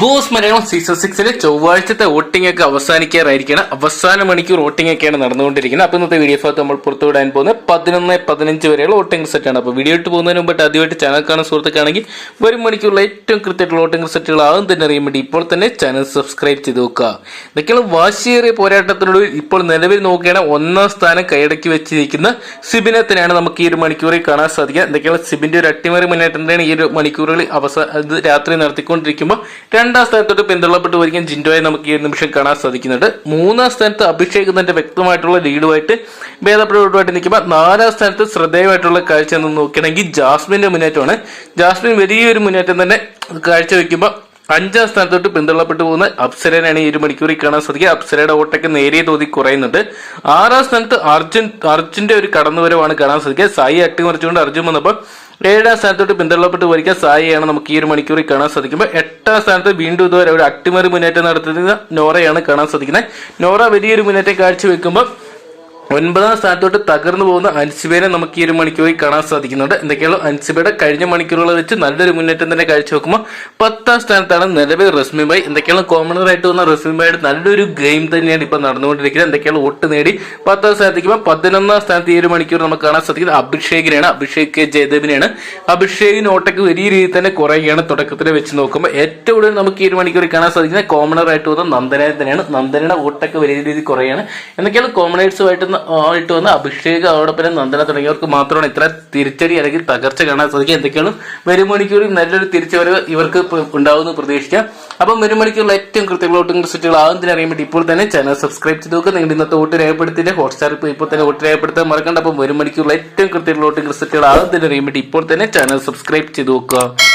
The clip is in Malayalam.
ബോസ് മലയാളം സീസൺ സിക്സിലെ ചൊവ്വാഴ്ചത്തെ വോട്ടിംഗ് ഒക്കെ അവസാനിക്കാറായിരിക്കണം അവസാന മണിക്കൂർ വോട്ടിംഗ് ഒക്കെയാണ് നടന്നുകൊണ്ടിരിക്കുന്നത്. അപ്പോൾ ഇന്നത്തെ വീഡിയോ ഭാഗത്ത് നമ്മൾ പുറത്തുവിടാൻ പോകുന്നത് പതിനൊന്ന് പതിനഞ്ച് വരെയുള്ള വോട്ടിംഗ് റിസൾട്ടാണ് അപ്പോൾ വീഡിയോ ഇട്ട് പോകുന്നതിന് മുമ്പായിട്ട് ആദ്യമായിട്ട് ചാനൽ കാണുന്ന സുഹൃത്തുക്കാണെങ്കിൽ വരും മണിക്കൂറിലെ ഏറ്റവും കൃത്യമായിട്ടുള്ള വോട്ടിംഗ് റിസൾട്ടുകൾ ആദ്യം തന്നെ അറിയാൻ വേണ്ടി ഇപ്പോൾ തന്നെ ചാനൽ സബ്സ്ക്രൈബ് ചെയ്ത് നോക്കുക. ഇതൊക്കെയാണ് വാശിയേറിയ പോരാട്ടത്തിനൊടുവിൽ ഇപ്പോൾ നിലവിൽ നോക്കുകയാണെങ്കിൽ ഒന്നാം സ്ഥാനം കൈയടക്കി വെച്ചിരിക്കുന്ന സിബിനത്തിനാണ് നമുക്ക് ഈ ഒരു മണിക്കൂറിൽ കാണാൻ സാധിക്കുക. എന്തൊക്കെയാണ് സിബിന്റെ ഒരു അട്ടിമറി മുന്നേറ്റം തന്നെയാണ് ഈ ഒരു മണിക്കൂറുകളിൽ അവസാന രാത്രി നടത്തിക്കൊണ്ടിരിക്കുമ്പോൾ സ്ഥാനത്തോട്ട് പിന്തള്ളപ്പെട്ട് വരികയും ജിൻഡോയെ നമുക്ക് ഈ നിമിഷം കാണാൻ സാധിക്കുന്നുണ്ട്. മൂന്നാം സ്ഥാനത്ത് അഭിഷേക് തന്റെ വ്യക്തമായിട്ടുള്ള ലീഡുമായിട്ട് ഭേദപ്പെടുമായിട്ട് നിൽക്കുമ്പോൾ നാലാം സ്ഥാനത്ത് ശ്രദ്ധേയമായിട്ടുള്ള കാഴ്ച എന്ന് നോക്കുകയാണെങ്കിൽ ജാസ്മിന്റെ മുന്നേറ്റമാണ്. ജാസ്മിൻ വലിയൊരു മുന്നേറ്റം തന്നെ കാഴ്ചവെക്കുമ്പോൾ അഞ്ചാം സ്ഥാനത്തോട്ട് പിന്തള്ളപ്പെട്ടു പോകുന്ന അപ്സരനാണ് ഈ ഒരു മണിക്കൂറിൽ കാണാൻ സാധിക്കുക. അപ്സരയുടെ ഓട്ടൊക്കെ നേരിയ തോതിൽ കുറയുന്നുണ്ട്. ആറാം സ്ഥാനത്ത് അർജുൻ അർജുന്റെ ഒരു കടന്നുവരവാണ് കാണാൻ സാധിക്കുക. സായി അട്ടിമറിച്ചുകൊണ്ട് അർജുൻ വന്നപ്പോൾ ഏഴാം സ്ഥാനത്തോട്ട് പിന്തള്ളപ്പെട്ട് പോയിരിക്കുക. സായിയാണ് നമുക്ക് ഈ ഒരു മണിക്കൂറിൽ കാണാൻ സാധിക്കുമ്പോൾ എട്ടാം സ്ഥാനത്ത് വീണ്ടും ഇതുവരെ ഒരു അട്ടിമറി മുന്നേറ്റം നടത്തുന്ന നോറയാണ് കാണാൻ സാധിക്കുന്നത്. നോറ വലിയൊരു മുന്നേറ്റം കാഴ്ചവെക്കുമ്പോൾ ഒൻപതാം സ്ഥാനത്തോട്ട് തകർന്നു പോകുന്ന അൻസിബയെ നമുക്ക് ഈ ഒരു മണിക്കൂറിൽ കാണാൻ സാധിക്കുന്നുണ്ട്. എന്തൊക്കെയാണോ? അൻസിബയുടെ കഴിഞ്ഞ മണിക്കൂറുകൾ വെച്ച് നല്ലൊരു മുന്നേറ്റം തന്നെ കാഴ്ചവെക്കുമ്പോൾ പത്താം സ്ഥാനത്താണ് നിലവിൽ റസ്മിബായ് എന്തൊക്കെയാണ് കോമണറായിട്ട് വന്ന റസ്മിബായുടെ നല്ലൊരു ഗെയിം തന്നെയാണ് ഇപ്പൊ നടന്നുകൊണ്ടിരിക്കുന്നത്. എന്തൊക്കെയാണ് വോട്ട് നേടി? പത്താം സ്ഥാനത്തേക്കുമ്പോൾ പതിനൊന്നാം സ്ഥാനത്ത് ഈ ഒരു മണിക്കൂർ നമുക്ക് കാണാൻ സാധിക്കുന്നത് അഭിഷേകിനെയാണ്. അഭിഷേക് കെ ജയദേവിനെയാണ്. അഭിഷേകിന് ഓട്ടക്ക് വലിയ രീതിയിൽ തന്നെ കുറയുകയാണ് തുടക്കത്തിൽ വെച്ച് നോക്കുമ്പോൾ. ഏറ്റവും കൂടുതൽ നമുക്ക് ഈ ഒരു മണിക്കൂറിൽ കാണാൻ സാധിക്കുന്നത് കോമണറായിട്ട് വന്ന നന്ദനെ തന്നെയാണ് നന്ദനയുടെ ഓട്ടൊക്കെ വലിയ രീതിയിൽ കുറയാണ് എന്തൊക്കെയാണ് കോമണേഴ്സുമായിട്ട് ആയിട്ട് വന്ന് അഭിഷേക് അതോടൊപ്പം നന്ദന തുടങ്ങിയവർക്ക് മാത്രമാണ് ഇത്ര തിരിച്ചടി അല്ലെങ്കിൽ തകർച്ച കാണാൻ സാധിക്കുക. എന്തൊക്കെയാണ്? വരും നല്ലൊരു തിരിച്ചുവരവ് ഇവർക്ക് ഉണ്ടാവുമെന്ന് പ്രതീക്ഷിക്കാം. അപ്പം വരും ഏറ്റവും കൃത്യമുള്ള റിസൾട്ടുകൾ ആകുന്നതിന് അറിയാൻ വേണ്ടി ഇപ്പോൾ തന്നെ ചാനൽ സബ്സ്ക്രൈബ് ചെയ്ത് നോക്കുക. നിങ്ങൾ ഇന്നത്തെ വോട്ട് രേഖപ്പെടുത്തിയിട്ട് ഹോട്ട്സ്റ്റാർ ഇപ്പോൾ ഇപ്പോൾ തന്നെ വോട്ട് രേഖപ്പെടുത്താൻ മറക്കണ്ട. അപ്പം വരും ഏറ്റവും കൃത്യമുള്ള റിസൾട്ടുകൾ ആകുന്നതിന് അറിയാൻ വേണ്ടി ഇപ്പോൾ തന്നെ ചാനൽ സബ്സ്ക്രൈബ് ചെയ്ത് നോക്കുക.